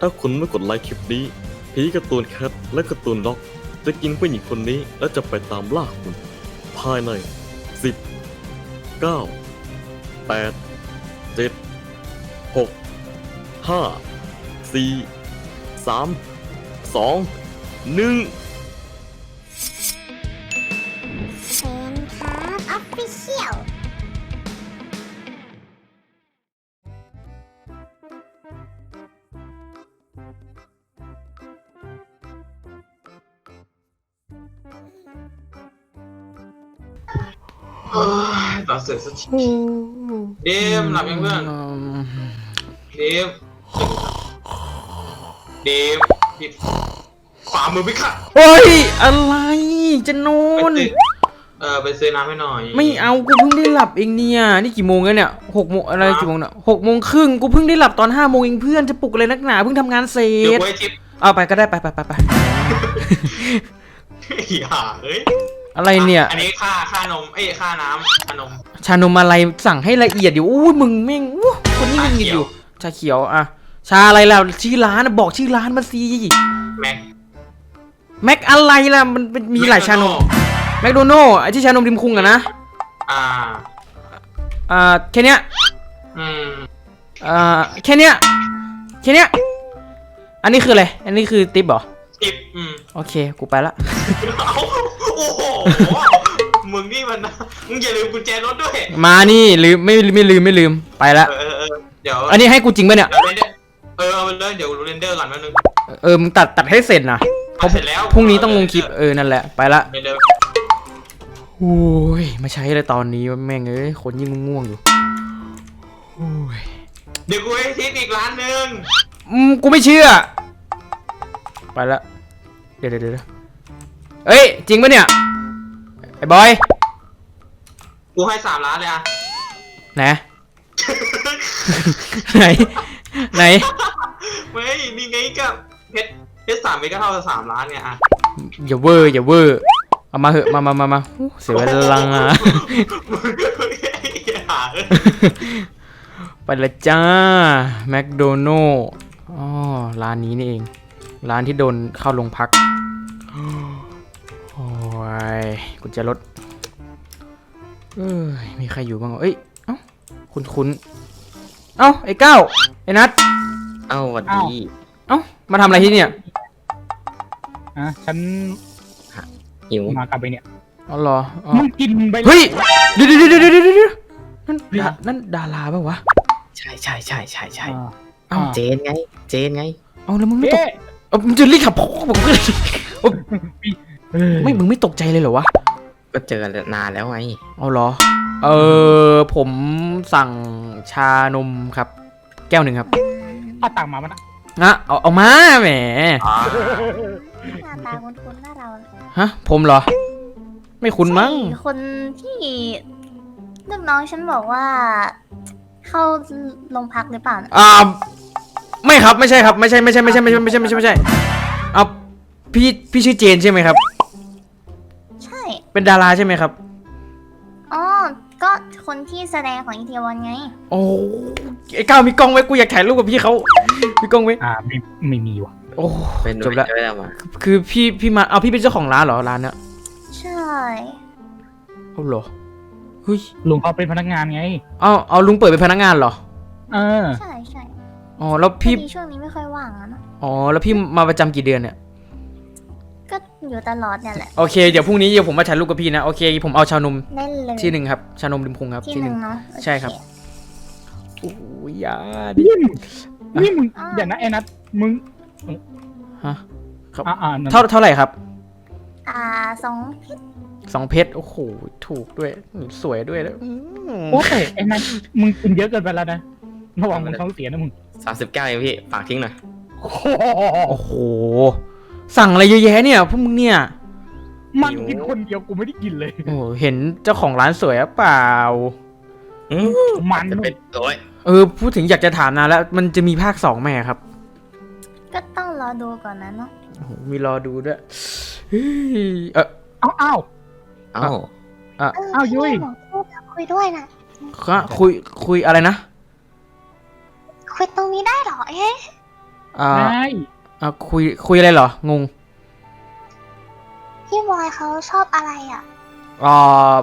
ถ้าคุณไม่กดไลค์คลิปนี้ผีการ์ตูนแคทและการ์ตูนล็อก จะกินผู้หญิงคนนี้และจะไปตามล่าคุณ ภายใน 10 9 8 7 6 5 4 3 2 1 เสร็จสักทีเดมหลับยังเพื่อนเดมเดมปิดฝ่ามือไปค่ะเฮ้ย อะไรจะนอไปนซื้อเออไปซื้อน้ำให้หน่อย ไม่เอากูเพิ่งได้หลับเองเนี่ยนี่กี่โมงแล้วเนี่ยหกโมงอะไรฮะกี่โมงเนี่ยหกโมงครึ่งกูเพิ่งได้หลับตอนห้าโมงเองเพื่อนจะปลุกอะไรนักหนาเพิ่งทำงานเสร็เดี๋ยวจไว้ทิปเอาไปก็ได้ไปไปไปไปอย่าเฮ้ย อะไรเนี่ย อันนี้ค่าค่านม เอ้ยค่าน้ำค่านมชานมอะไรสั่งให้ละเอียดอยู่อู้ยมึงแม่งอู้คนนี้มึงชาเขีอยวยู่ ชาเขียวอะชาอะไรแล้วชื่อร้านอะบอกชื่อร้านมาสิแม็กแม็กอะไรล่ะมันเป็นมีหลายชานมแมคโดนัลล์ไอที่ชานมริมคุงอะนะอ่าอ่าแค่เนี้ยอืมอ่าแค่เนี้ยแค่เนี้ยอันนี้คืออะไรอันนี้คือติปเหรอทิปอืมโอเคกูไปละเอา โอ้โห มึงนี่มันนะมึงอย่าลืมกุญแจรถด้วย มานี่ลืมไม่ไม่ลืมไม่ลืมไปละ เออเออเออเดี๋ยวอันนี้ให้กูจริงปะเนี่ย เดี๋ยวเรนเดอร์เออเอาไปเลยเดี๋ยวเรนเดอร์ก่อนแป๊บนึงเออมึงตัดตัดให้เสร็จนะเพราะเสร็จแล้วพรุ่งนี้ต้องลงคลิปเออนั่นแหละไปละเรนเดอร์โอ้ยมาใช้เลยตอนนี้แม่งเอ้ยคนยิ่งง่วงๆอยู่โอ้ยเดี๋ยวกูให้ทิปอีกร้านหนึ่งอืมกูไม่เชื่อ ไปละเดี๋ยวเดี๋ยวเดี๋ยว เอ้ย จริงปะเนี่ย ไอ้บอยกูให้สามร้านเลยอะไหนไหน ไหนเฮ้ยนี่ไงกับเพชรเพชรสามเมตรก็เท่ากับสามล้านไงอะอย่าเวอร์อย่าเวอร์เอามาเหอะมามามามาอู้เสียเวลาอะอย่าเอ้ยไปละจ้าแมคโดนัลล์อ๋อร้านนี้นี่เอง ร้านที่โดนเข้าโรงพัก โอ้ยกุญแจรถเอ้ยมีใครอยู่บ้างวะเอ้ย เอ้า คุณคุณเอ้า ไอ้ก้าวไอ้นัทเอ้าหวัดดีเอ้า มาทำอะไรที่เนี่ยอะฉันหิวมากลับไปเนี่ย อ๋อเหรออ๋อมึงกินไปเฮ้ยเดี๋ยวเดี๋ยวเดี๋ยวเดี๋ยวเดี๋ยวเดี๋ยวนั่นเดี๋ยวดานั่นดาราป่าวะ ใช่ใช่ใช่ใช่ใช่อ่าเอ้าเจนไง เจนไง เอาแล้วมึงไม่ตกเอ๊ะเอ้ามึงจะรีบขับพ่อผมก็เลยเออ ไม่มึงไม่ตกใจเลยเหรอวะ ก็เจอกันนานแล้วไงเอาเหรอ เออผมสั่งชานมครับ แก้วหนึ่งครับเอาตังค์มามันอะอะเอาเอามาแหม หน้าตาคุ้นๆหน้าเราเลยฮะ ผมเหรอ ไม่คุ้นมั้ง ใช่คนที่ลูกน้องฉันบอกว่า เข้าโรงพักหรือเปล่านะอ่าไม่ครับไม่ใช่ครับ ไม่ใช่ไม่ใช่ไม่ใช่ไม่ใช่ไม่ใช่ไม่ใช่ไม่ใช่เอาพี่พี่ชื่อเจนใช่ไหมครับใช่ เป็นดาราใช่ไหมครับ อ๋อ ก็คนที่แสดงของอีเทวอนไง โอ้ไอ้ก้าวมีกล้องไว้กูอยากถ่ายรูปกับพี่เขามีกล้องไว้อ่าไม่ไม่มีว่ะโอ้เป็นจบละไม่ได้มาคือพี่พี่มาเอาพี่เป็นเจ้าของร้านเหรอร้านเนี้ยใช่เอาเหรอเฮ้ยลุงเขาเป็นพนักงานไงเอาเอาลุงเปิดเป็นพนักงานเหรอเออใช่ใช่อ๋อแล้วพี่พี่ช่วงนี้ไม่ค่อยว่างอะเนอะอ๋อแล้วพี่มาประจำกี่เดือนเนี่ยก็ อยู่ตลอดเนี่ยแหละ โอเค เดี๋ยวพรุ่งนี้เดี๋ยวผมมาถ่ายรูปกับพี่นะ โอเค ผมเอาชานมเล่นเลยที่หนึ่งครับ ชานมริมพุงครับ ที่หนึ่งเนาะใช่ครับ โอเโอ้ยอยาดินี่มึงนี่มึงอ่าเดี๋ยวนะไอ้นัทมึงฮะครับอ่าอ่านั่นเท่าเท่าไหร่ครับ อ่าสองเพชรสองเพชรโอ้โหถูกด้วยสวยด้วยแล้วอืมโอ้ยไอ้นัทมึงกินเยอะเกินไปแล้วนะระวังมึงท้องเสียนะมึงสามสิบเก้าเองพี่ฝากทิ้งหน่อยโอ้โหโอ้โห สั่งอะไรเยอะแยะเนี่ยพวกมึงเนี่ย มันกินคนเดียวกูไม่ได้กินเลย โอ้โหเห็นเจ้าของร้านสวยหรือเปล่า อืมมันจะเป็นโอ้ยเออพูดถึงอยากจะถามนานแล้ว มันจะมีภาคสองไหมอะครับก็ต้องรอดูก่อนนะเนาะโอ้โหมีรอดูด้วยเฮ้ยเอออ้าวอ้าวเอ้าเอออ้าวยุ้ยบอกพูดคุยด้วยนะคะคุยคุยอะไรนะคุยตรงนี้ได้เหรอเอ๊ะ อ่า ได้ อ่าคุยคุยอะไรเหรองงพี่บอยเขาชอบอะไรอะ อ่า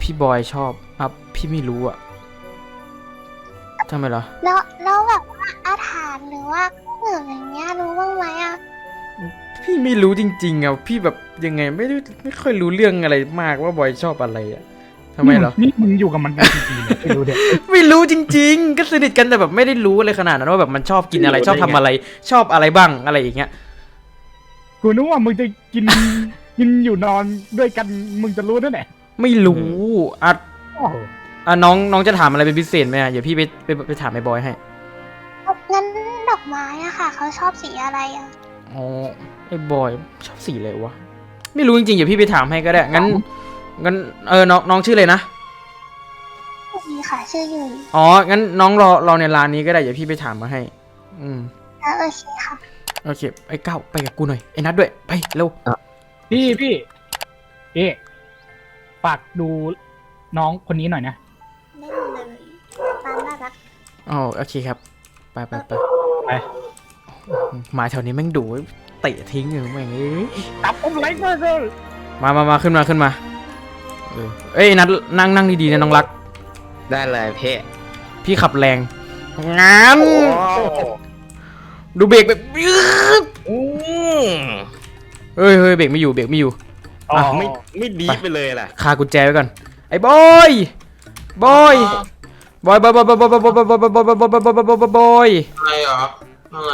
พี่บอยชอบอะพี่ไม่รู้อะทำไมเหรอแล้วแล้วแบบว่าอาถรรพ์หรือว่าเครื่องดื่มอย่างเงี้ยรู้บ้างไหมอะพี่ไม่รู้จริงๆอะพี่แบบยังไงไม่ได้ไม่ค่อยรู้เรื่องอะไรมากว่าบอยชอบอะไรอะ ทำไมเหรอ นี่มึงอยู่กับมันกันกี่ปีเนี่ยไม่รู้เด็กไม่รู้จริง ๆ ก็สนิทกันแต่แบบไม่ได้รู้อะไรขนาดนั้นว่าแบบมันชอบกินอะไรชอบทำอะไร ชอบอะไรบ้างอะไรอย่างเงี้ย กูนึกว่ามึงจะกินกินอยู่นอนด้วยกันมึงจะรู้ด้วยแหละไม่รู้อะโอ้โหอะน้องน้องจะถามอะไรเป็นพิเศษไหมอะเดี๋ยวพี่ไปไปไปถามไอ้บอยให้งั้นดอกไม้อะค่ะ เขาชอบสีอะไรอะอ๋อไอ้บอยชอบสีอะไรวะไม่รู้จริงๆเดี๋ยวพี่ไปถามให้ก็ได้งั้น งั้นเออน้องน้องชื่ออะไรนะมีค่ะชื่อยุยอ๋องั้นน้องรอรอในร้านนี้ก็ได้เดี๋ยวพี่ไปถามมาให้ อืมแล้วโอเคค่ะโอเคไอ้เก้าไปกับกูหน่อยไอ้นัดด้วยไปเร็วพี่พี่เอ๊ะฝากดูน้องคนนี้หน่อยนะได้เลยตามน่ารักอ๋อโอเคครับ ไปไปไปไปหมาแถวนี้แม่งดุเตะทิ้งเลยแม่งเอ้ยตับอมไลค์เลยมามามาขึ้นมาขึ้นมา เออเอ้ยนัดนั่งนั่งดีๆนะน้องรัก ได้เลยพี่พี่ขับแรงงานดูเบรกแบบยืดอืมเฮ้ยเฮ้ยเบรกไม่อยู่เบรกไม่อยู่ อ๋อไม่ไม่ดีไปเลยล่ะคากุญแจไว้ก่อน ไอ้บอยบอยบอยบอยบอยบอยบอยบอยบอยบอยบอยบอยบอยบอยบอยบอยบอยบอยบอยอะไรเหรออะไร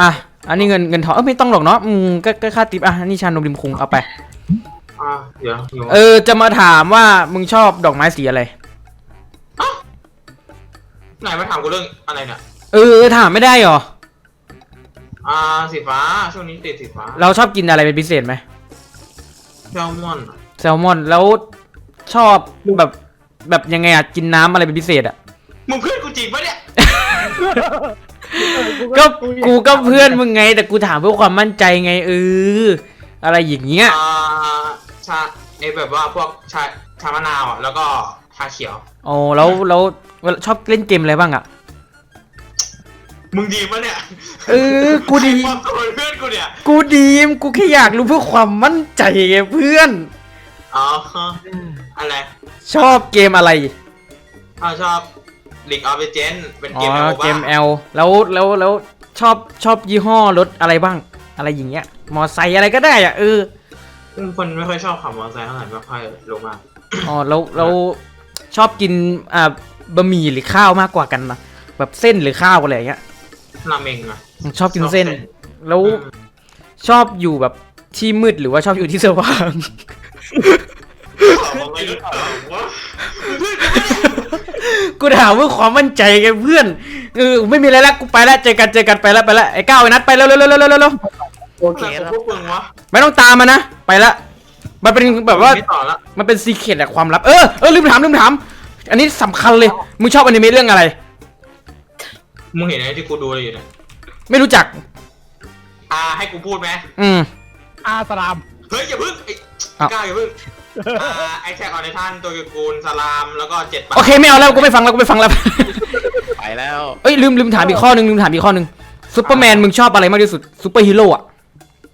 อะอันนี้เงินเงินทอนเออไม่ต้องหรอกเนาะอืมก็ก็ค่าติปอะอันนี่ชานมริมคุงเอาไป อะเดี๋ยวอยู่เออ จะมาถามว่ามึงชอบดอกไม้สีอะไร ไหนมาถามกูเรื่องอะไรเนี่ย เออ ถามไม่ได้หรอ อ่าสีฟ้าช่วงนี้ติดสีฟ้าเราชอบกินอะไรเป็นพิเศษไหมแซลมอนแซลมอน แล้วชอบแบบแบบยังไงอะกินน้ำอะไรเป็นพิเศษอะ มึงเพื่อนกูจีบปะเนี่ย ก็กูก็เพื่อนมึงไง แต่กูถามเพื่อความมั่นใจไงเอออะไรอย่างเงี้ย อ่า ชาไอแบบว่าพวกชาชามะนาวอะแล้วก็ชาเขียวโอ้แล้วแล้วชอบเล่นเกมอะไรบ้างอะมึงดีปะเนี่ยเออ กูดี ใครบอกตัวเพื่อนกูเนี่ยกูดีมกูแค่อยากรู้เพื่อความมั่นใจไงเพื่อน อ๋ออะไรชอบเกมอะไร ถ้าชอบ League of Legends เป็นอ๋เกอมแนวเกบ้าม L แล้วแล้วแล้วชอบชอบยี่ห้อรถอะไรบ้าง อะไรอย่างเงี้ย มอไซค์อะไรก็ได้อะเออ เป็นคนไม่ค่อยชอบขับมอเตอร์ไซค์เท่าไหร่ไม่ค่อยลงมา อ๋อแล้วแล้วชอบกินอ่าบะหมี่หรือข้าวมากกว่ากันนะแบบเส้นหรือข้าวอะไรอย่างเงี้ยราเมงอะ ชอบกินเส้นแล้วชอบอยู่แบบที่มืดหรือว่าชอบอยู่ที่สว่างตอบอะไรหรือเปล่าวะเพื่อนกูเนี่ยกูถามเพื่อความมั่นใจไงเพื่อนเออไม่มีอะไรละกูไปละเจอกันเจอกันไปละไปละไอ้ก้าวไอ้นัดไปเร็วเร็วเร็วเร็วเร็วเร็ว โอเคอะไรแล้วของพวกมึงวะไม่ต้องตามมานะ ไปละ มันเป็นแบบว่า ไม่ต่อละมันเป็นซีเคร็ตอะความลับ เออ เออลืมถามลืมถาม อันนี้สำคัญเลย มึงชอบอนิเมะเรื่องอะไร มึงเห็นไอ้ที่กูดูอะไรอยู่เนี่ยไม่รู้จัก อ่าให้กูพูดไหมอืม อาสลาม เฮ้ยอย่าพึ่งไอ้อ้าวกล้าอย่าพึ่งอ่าไอแท็กออนไททันตัวเกียวกูลสลามแล้วก็เจ็ดปะโอเคไม่เอาแล้วกูไม่ฟังแล้วกูไม่ฟังแล้ว ไปแล้ว เอ้ยลืมลืมถามอีกข้อหนึงลืมถามอีกข้อหนึงซูเปอร์แมนมึงชอบอะไรมากที่สุดซูเปอร์ฮีโร่อะ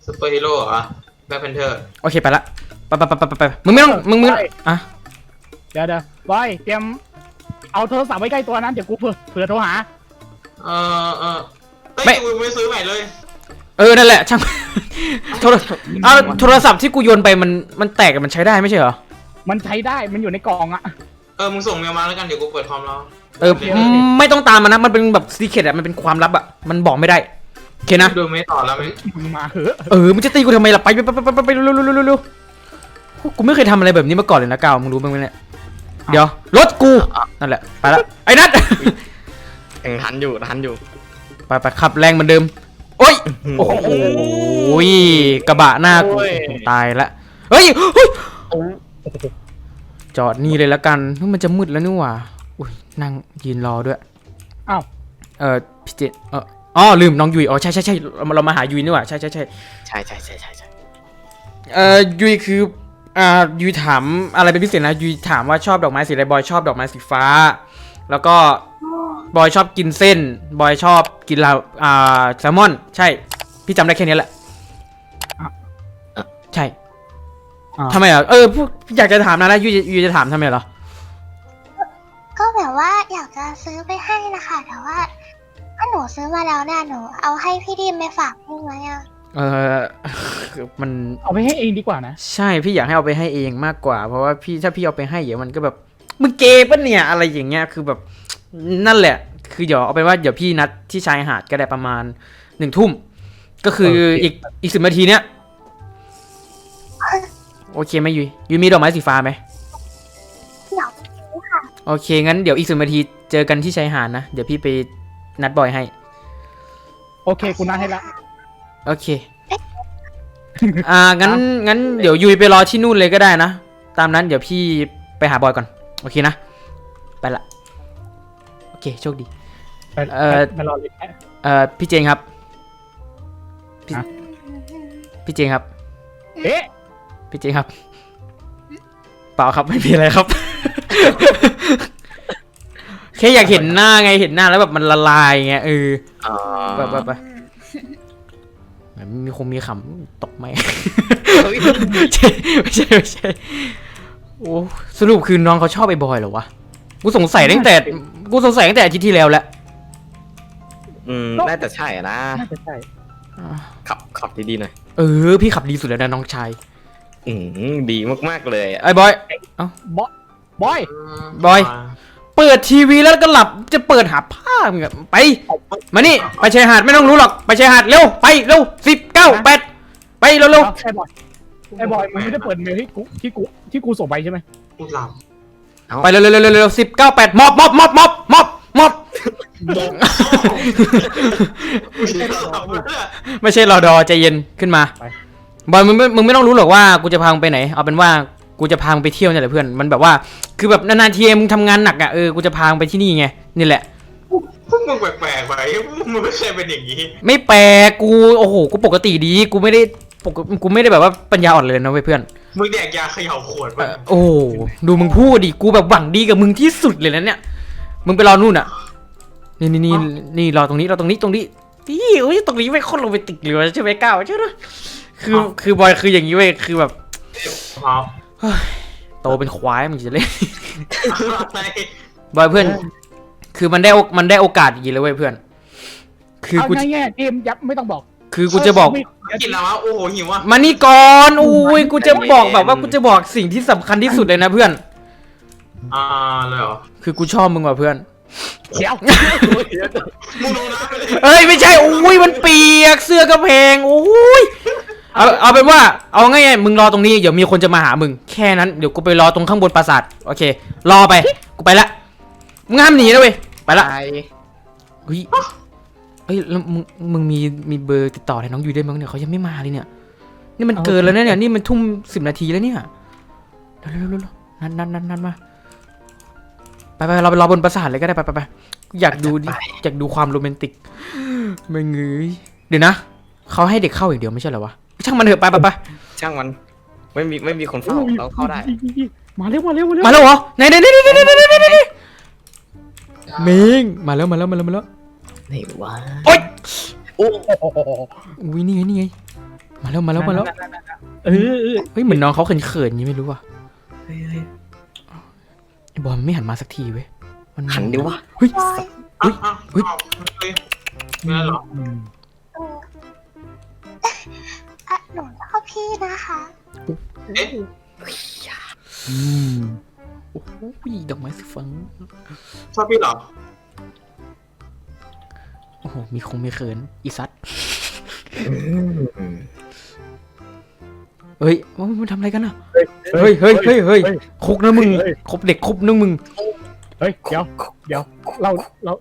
ซูเปอร์ฮีโร่เหรอแบ็คแพนเทอร์โอเคไปละไปไปไปไปไปไปมึงไม่ต้องมึงมึงอะเดี๋ยวเดี๋ยวบอยเตรียมเอาโทรศัพท์ไว้ใกล้ตัวนั้นเดี๋ยวกูเผื่อเผื่อโทรหา เออเออเฮ้ยไม่กูไม่ซื้อใหม่เลย เออนั่นแหละช่างโทรเอาโทรศัพท์ที่กูโยนไปมันมันแตกอะมันใช้ได้ไม่ใช่เหรอมันใช้ได้มันอยู่ในกล่องอะเออมึงส่งเมลมาแล้วกันเดี๋ยวกูเปิดคอมแล้วเออไม่ต้องตามมันนะมันเป็นแบบซีเคร็ตอะมันเป็นความลับอะมันบอกไม่ได้ โอเคนะ ดูไม่ต่อแล้วไหมมึงมาเหอะเออ มึงจะตีกูทำไมล่ะ ไปไปไปไปไปไปเร็วเร็วเร็วเร็วเร็วกูไม่เคยทำอะไรแบบนี้มาก่อนเลยนะกาวมึงรู้บ้างไหมเนี่ย เดี๋ยว รถกู นั่นแหละ ไปละ ไอ้นัท ยังทันอยู่ทันอยู่ ไปไปขับแรงเหมือนเดิม โอ้ย โอ้โหกระบะหน้ากูโอ้ย ตายละ เฮ้ยเฮ้ย จอดนี่เลยละกันเฮ้ยมันจะมืดแล้วนี่หว่า อุ้ยนั่งยืนรอด้วย อ้าว เออพี่เจเออ อ๋อลืมน้องยุยอ๋อใช่ใช่ใช่เรามาเรามาหายุยนี่หว่าใช่ใช่ใช่ใช่ใช่ใช่ใช่ใช่เอ่อยุยคืออ่ายุยถามอะไรเป็นพิเศษนะยุยถามว่าชอบดอกไม้สีอะไรบอยชอบดอกไม้สีฟ้า แล้วก็บอยชอบกินเส้น บอยชอบกินลาอ่าแซลมอน ใช่ พี่จำได้แค่นี้แหละใช่อ่า ทำไมอะเออพวกอยากจะถามนะแล้วยูจะยูจะถามทำไมเหรอก็แบบว่าอยากจะซื้อไปให้นะคะแต่ว่า ถ้าหนูซื้อมาแล้วเนี่ยหนู เอาให้พี่ดีมไปฝากได้ไหมอะเออมันเอาไปให้เองดีกว่านะ ใช่พี่อยากให้เอาไปให้เองมากกว่า เพราะว่าพี่ถ้าพี่เอาไปให้เดี๋ยวมันก็แบบมึงเกย์ปะเนี่ยอะไรอย่างเงี้ยคือแบบนั่นแหละ คือเดี๋ยวเอาไปนว่าเดี๋ยวพี่นัดที่ชายหาดก็ได้ประมาณหนึ่งทุ่ม ก็คืออีกอีกสิบนาทีเนี้ยโอเคไหมยุยยุยมีดอกไม้สีฟ้าไหมอยากซื้อค่ะโอเคงั้นเดี๋ยวอีกสิบนาทีเจอกันที่ชายหาดนะเดี๋ยวพี่ไป นัดบอยให้ โอเคกูนัดให้ละโอเค อ่า งั้น งั้น เดี๋ยวยุยไปรอที่นู่นเลยก็ได้นะ ตามนั้นเดี๋ยวพี่ไปหาบอยก่อน โอเคนะ ไปละ โอเค โชคดี ไปเอ่อ ไปรอเลยเอ่อ พี่เจงครับ พี่ฮะ พี่เจงครับ เอ๊ะพี่เจงครับ เปล่าครับไม่มีอะไรครับ แค่อยากเห็นหน้าไงเห็นหน้าแล้วแบบมันละลายไงเอออ๋อไปไปไปแหมมีคงมีขำตกไหมเฮ้ยไม่ใช่ไม่ใช่ไม่ใช่โอ้สรุปคือน้องเขาชอบไอ้บอยเหรอวะกูสงสัยตั้งแต่กูสงสัยตั้งแต่อาทิตย์ที่แล้วแหละอืมน่าจะใช่อะนะ น่าจะใช่ขับขับดีๆหน่อย เออ พี่ขับดีสุดแล้วนะน้องชายอืมดีมากๆเลยอะไอ้บอยบอยบอย บอย เปิดทีวีแล้วก็หลับจะเปิดหาผ้ามึงอะไป มานี่ไปชายหาดไม่ต้องรู้หรอกไปชายหาดเร็วไปเร็วสิบเก้าแปดไปเร็วเร็วไอ้บอยไอ้บอยมึงไม่ได้เปิดเมลที่กูที่กูที่กูส่งไปใช่ไหมกูหลับไปเร็วเร็วเร็วเร็วสิบเก้าแปดมอบมอบมอบมอบมอบมอบไม่ใช่รอดอใจเย็นขึ้นมาบอยมึงไม่มึงไม่ต้องรู้หรอกว่ากูจะพามึงไปไหน เอาเป็นว่า กูจะพามึงไปเที่ยวเนี่ยแหละเพื่อน มันแบบว่า คือแบบนานๆทีมึงทำงานหนักอะ เออ กูจะพามึงไปที่นี่ไง นี่แหละ พวกมึงแปลกๆไปมึงไม่เคยเป็นอย่างนี้ ไม่แปลกกู โอ้โห กูปกติดี กูไม่ได้ปกกูไม่ได้แบบว่าปัญญาอ่อนเลยนะเว้ยเพื่อน มึงแดกยาเขย่าขวดเอมาอโอ้โหดูมึงพูดดิ กูแบบหวังดีกับมึงที่สุดเลยนะเนี่ย มึงไปรอนู่นอะ นี่นี่นี่นี่รอตรงนี้รอตรงนี้ตรงนี้นี่โอ้ยตรงนี้ไม่คนโรแมนติกเลยใช่ไหมก้าวใช่ไหมคือ คือบอยคืออย่างนี้เว้ย คือแบบพร้อม โตเป็นควายมึงจะเล่นอะไรบอยเพื่อน คือมันได้โอมันได้โอกาสอย่างนี้เลยเว้ยเพื่อน คือเอากูง่ายๆเกมยับไม่ต้องบอกคือกูจะบอก ไม่กินแล้ววะโอ้โหหิวอะมานี่ก่อนอุ้ยกูจะบอกแบบว่ากูจะบอกสิ่งที่สำคัญที่สุดเลยนะเพื่อน อ่าเลยเหรอคือกูชอบมึงว่ะเพื่อน เดี๋ยวมึงรู้นะไม่ได้เอ้ยไม่ใช่อุ้ยมันเปียกเสื้อกระเพงอุ้ย เอาเอาเป็นว่าเอาง่ายๆมึงรอตรงนี้เดี๋ยวมีคนจะมาหามึงแค่นั้นเดี๋ยวกูไปรอตรงข้างบนปราสาทโอเค รอไปกูไปละมึงห้ามหนีนะเว้ยไปละไปเฮ้ยเฮ้ยแล้วมึงมึงมีมีเบอร์ติดต่ออะไรน้องอยู่ได้มั้งเนี่ยเขายังไม่มาเลยเนี่ยนี่มันเกินแล้วนะเนี่ยนี่มันทุ่มสิบนาทีแล้วเนี่ยเร็วเร็วเร็วเร็วนัดนัดนัดนัดมาไปไปเราไปรอบนปราสาทเลยก็ได้ไปไปไปอยากดูดิอยากดูความโรแมนติกไม่เงยเดี๋ยวนะเขาให้เด็กเข้าอย่างเดียวไม่ใช่เหรอวะ ช่างมันเถอะไปไปไปช่างมัน ไม่มีไม่มีคนเฝ้าเราเข้าได้ มาเร็วมาเร็วมาเร็วมาแล้วเหรอไหนไหนไหนไหนไหนไหนไหนไหนไหนเมงมาแล้วมาแล้วมาแล้วมาแล้วไหนวะโอ๊ยโอ้โหอุ้ยนี่ไงนี่ไงมาแล้วมาแล้วมาแล้วเออเออเฮ้ยเหมือนน้องเขาเขินๆอยังไม่รู้ว่ะเฮ้ยเฮ้ยไอ้บอยมันไม่หันมาสักทีเว้ยมันหันดิวะเฮ้ยบอยอุ๊ยอุ๊อุ๊ยยเฮ้ยไม่ได้หรออืมเอออะ หนูชอบพี่นะคะเอ๊ะอืมโอ้โหดอกไม้สีฟ้าชอบพี่เหรอ โอ้โห มีคงมีเขิน อีสัตว์อืมเฮ้ยว่ามันทำอะไรกันอะ เฮ้ยเฮ้ยเฮ้ยเฮ้ยคุกนะมึงคบเด็กคบนะมึง เฮ้ย เดี๋ยว เดี๋ยว เรา เรา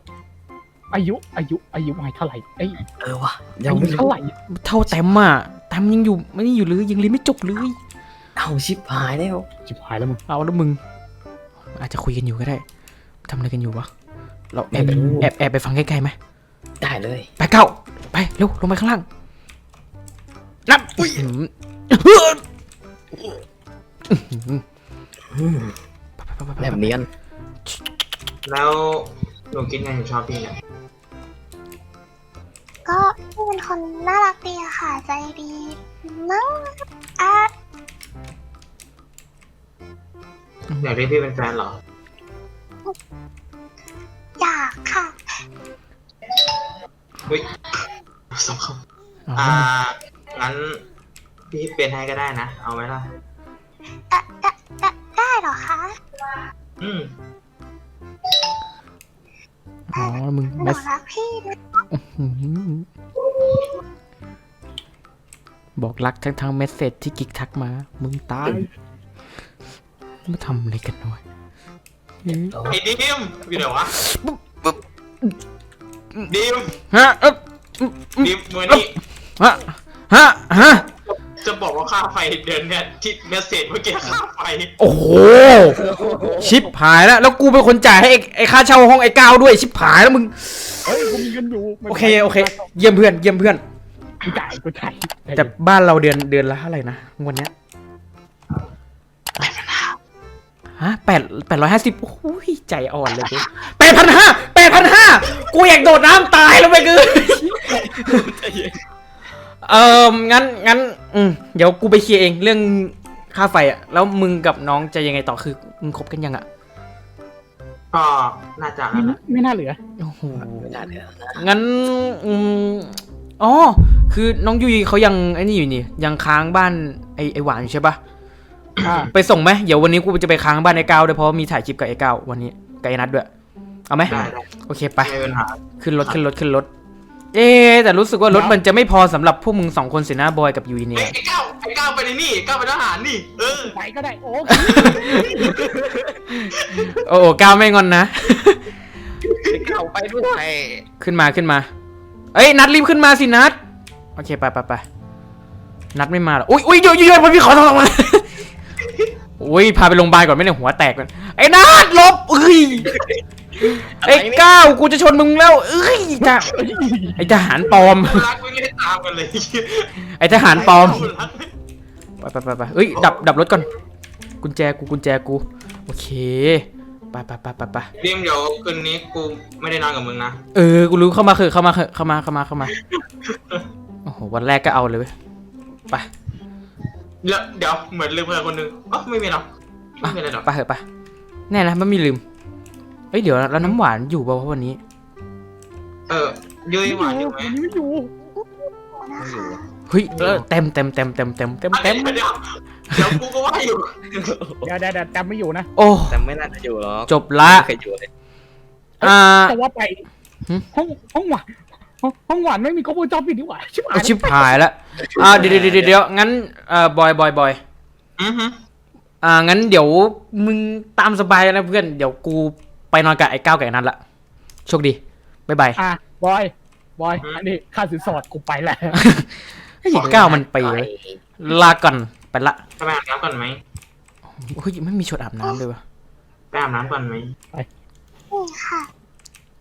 อายุ อายุ อายุไม่เท่าไหร่ไอ้ยเออวะยัอางยุไม่เท่ารู้ไหร่เท่าแต้มอะ แต้มยังอยู่ไม่ได้อยู่เลยยังเรียนไม่จบเลย เอาชิบหายแล้วจิบหายแล้วมึงเอาแล้วมึง อาจจะคุยกันอยู่ก็ได้ทำอะไรกันอยู่วะเราแอบไม่รู้แอบแอบไปฟังใกล้ๆไหมได้เลยไปเก้าไปเร็วลงไปข้างล่างนับอื้อหืออื้อหืออืมไปไปไปไปแนบไปเนียนแล้วหนูคิดไงหนูชอบพี่เนี่ย ก็พี่เป็นคนน่ารักดีอะค่ะ ใจดีมั้งอะอยากได้พี่เป็นแฟนเหรอ อยากค่ะเฮ้ยสองคอ๋อำอ่า งั้นพี่เป็นให้ก็ได้นะ เอาไหมล่ะ ได้ได้ได้ได้เหรอคะ อืม อ๋อ มึงหนูไม่รักพี่นะอื้อหือบอกรักทั้งทางเมสเซจที่กิกทักมา มึงตายมาทำอะไรกันวะเฮ้ยไอ้ดิมอยู่ไหนวะดิมฮะเอ๊บดิมมือนี่ฮะฮะฮะ จะบอกว่าค่าไฟเดือนเนี่ยที่เมสเซจเมื่อกี้ค่าไฟโอ้โห ชิปหายแล้ว แล้วกูเป็นคนจ่ายให้ไอ้ไอ้ค่าเช่าห้องไอ้ก้าวด้วยชิปหายแล้วมึง เฮ้ยกูมีเงินอยู่ไม่โอเคโอเค เยี่ยมเพื่อนเยี่ยมเพื่อน กูจ่ายกูจ่ายแต่บ้านเราเดือนเดือนละเท่าไหร่นะวันเนี้ยฮะแปดแปดร้อยห้าสิบโอ้ยใจอ่อนเลยกูแปดพันห้าแปดพันห้ากูอยากโดดน้ำตายแล้วไปคือ เอองั้นงั้นอืมเดี๋ยวกูไปเคลียร์เองเรื่องค่าไฟอะแล้วมึงกับน้องจะยังไงต่อคือมึงคบกันยังอะก็น่าจะแล้วนะไม่น่าเหลือ โอ้โหงั้นอืมอ๋อคือน้องยุยเขายังไอ้นี่อยู่นี่ยังค้างบ้านไอ้ไอ้หวานอยู่ใช่ปะอ่าไปส่งไหมเดี๋ยววันนี้กูจะไปค้างบ้านไอ้ก้าวด้วยเพราะว่ามีถ่ายคลิปกับไอ้ก้าววันนี้กับไอ้นัดด้วยเอาไหมได้ได้โอเคไป ไม่มีปัญหา ขึ้นรถขึ้นรถขึ้นรถ เอ๊ะแต่รู้สึกว่ารถมันจะไม่พอสำหรับพวกมึงสองคนสินะบอยกับยูยเนี่เอ้ยยไอ้ก้าวไอ้ก้าวไปในนี่ก้าวไปทหารนี่ เออไปก็ได้โอ้โอ้โหก้าวไม่งอนนะเข้าไปด้วยขึ้นมาขึ้นมา เอ้ยนัดรีบขึ้นมาสินัดโอเคไปไปไปนัดไม่มาหรออุ้ยอุ้ยโยโยโยพี่ขอโทษมาอุ้ยพาไปโรงพยาบาลก่อนไม่ได้หัวแตกกันไอ้นัดหลบเอ้ย ไอ้ก้าวกูจะชนมึงแล้ว เอ้ยจ้าไอ้ทหารปลอม รักไม่ได้ตามกันเลยไอ้ทหารปลอมรักไปไปไปไปเอ้ยดับดับรถก่อน กุญแจกูกุญแจกู โอเค ไปไปไปไปไปดิมเดี๋ยวคืนนี้กูไม่ได้นอนกับมึงนะ เออ กูรู้เข้ามาเถอะเข้ามาเถอะเข้ามาเข้ามาเข้ามา โอ้โห วันแรกก็เอาเลยเว้ย ไปเดี๋ยวเดี๋ยวเหมือนลืมเพื่อนคนหนึงอ๋อไม่มีหรอกไม่มีอะไรหรอกไปเถอะไป แน่นะไม่มีลืม เอ้ยเดี๋ยวแล้วน้ำหวานอยู่เปล่าวะวันนี้ เออยุ้ยหวานอยู่ไหมวันนี้ไม่อยู่นะคะเฮ้ยเออเต็มเต็มเต็มเต็มเต็มเต็มอันเต็มนี้เดี๋ยวเดี๋ยวกูก็ว่าอยู่เดี๋ยวเดี๋ยวเดี๋ยวจำไม่อยู่นะโอ้แต่ไม่น่าจะอยู่หรอกจบละไม่เคยอยู่เลยอ่าแต่ว่าไปหึห้องห้องหวานห้องห้องหวานไม่มีกล้องวงจรปิดนี่หว่าชิบหายเอาชิบหายแล้วอ่าเดี๋ยวเดี๋ยวเดี๋ยวเดี๋ยวงั้นเอ่อบอยบอยบอยอือฮึอ่างั้นเดี๋ยวมึงตามสบายนะเพื่อนเดี๋ยวกู ไปนอนกับไอ้ก้าวกับไอ้นัทละโชคดีบ๊ายบายอะบอย บอย อันนี้ค่าสินสอดกูไปแล้ว ไอ้ก้าวมันไปเลยลาก่อนไปละไปอาบน้ำก่อนไหมเฮ้ยไม่มีชุดอาบน้ำเลยวะไปอาบน้ำก่อนไหม นี่ค่ะ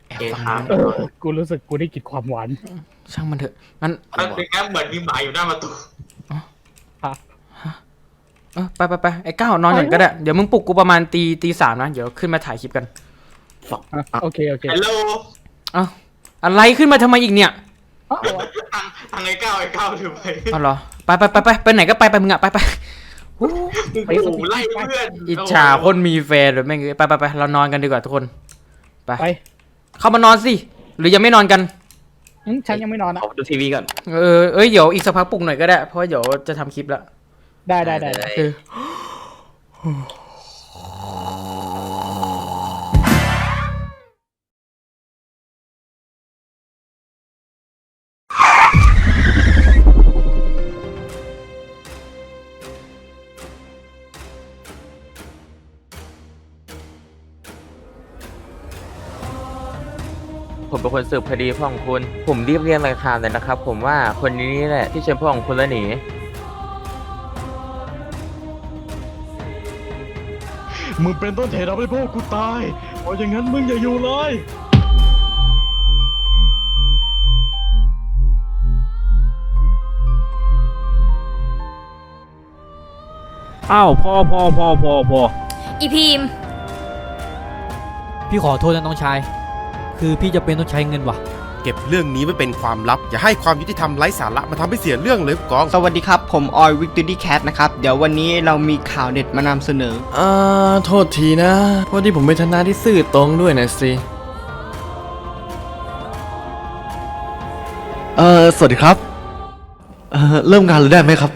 แอบโอเคฟังครับนะเออ กูรู้สึกกูได้กลินความหวาน ช่างมันเถอะงั้นมันเป็นแค่เหมือนมีหมาอยู่หน้าประตูเออไปไปไปไอ้ก้าวนอนอย่างก็ได้เดี๋ยวมึงปลุกกูประมาณตีตีสามนะเดี๋ยวขึ้นมาถ่ายคลิปกัน อะโอเคโอเคฮัลโหลเอ้าอะไรขึ้นมาทำไมอีกเนี่ยเอาเอาทางทางไอ้ก้าวไอ้ก้าวถือไปเอาเหรอไปไปไปไปไปไหนก็ไปไปมึงอะไปไปโอ้โอ้โหไล่เพื่อนอิจฉาคนมีแฟนเลยแม่งเอ้ยไปไปไปเรานอนกันดีกว่าทุกคนไปไปเข้ามานอนสิหรือยังไม่นอนกันอืมฉันยังไม่นอนนะขอดูทีวีก่อน เออเอ้ยเดี๋ยวอีกสักพักปลุกหน่อยก็ได้เพราะว่าเดี๋ยวจะทำคลิปละได้ได้ได้ได้ เออ คนสืบคดีพ่อของคุณ ผมรีบเรียงรายคามเลยนะครับ ผมว่าคนนี้นี่แหละที่เชิญพ่อของคุณแล้วหนี มึงเป็นต้นเหตุทำให้พ่อกูตาย เพราะอย่างนั้นมึงอย่าอยู่เลย อ้าวพอพอพอพอพออีพีมพี่ขอโทษนะน้องชาย คือพี่จะเป็นต้องใช้เงินว่ะ เก็บเรื่องนี้ไว้เป็นความลับ อย่าให้ความยุติธรรมไร้สาระมาทำให้เสียเรื่องเลยผู้กอง สวัสดีครับ ผมออยวิกตอรี่แคทนะครับ เดี๋ยววันนี้เรามีข่าวเด็ดมานำเสนอ อ่าโทษทีนะพอดีผมเป็นทนายที่ซื่อตรงด้วยนะสิเออสวัสดีครับเออเริ่มงานเลยได้ไหมครับ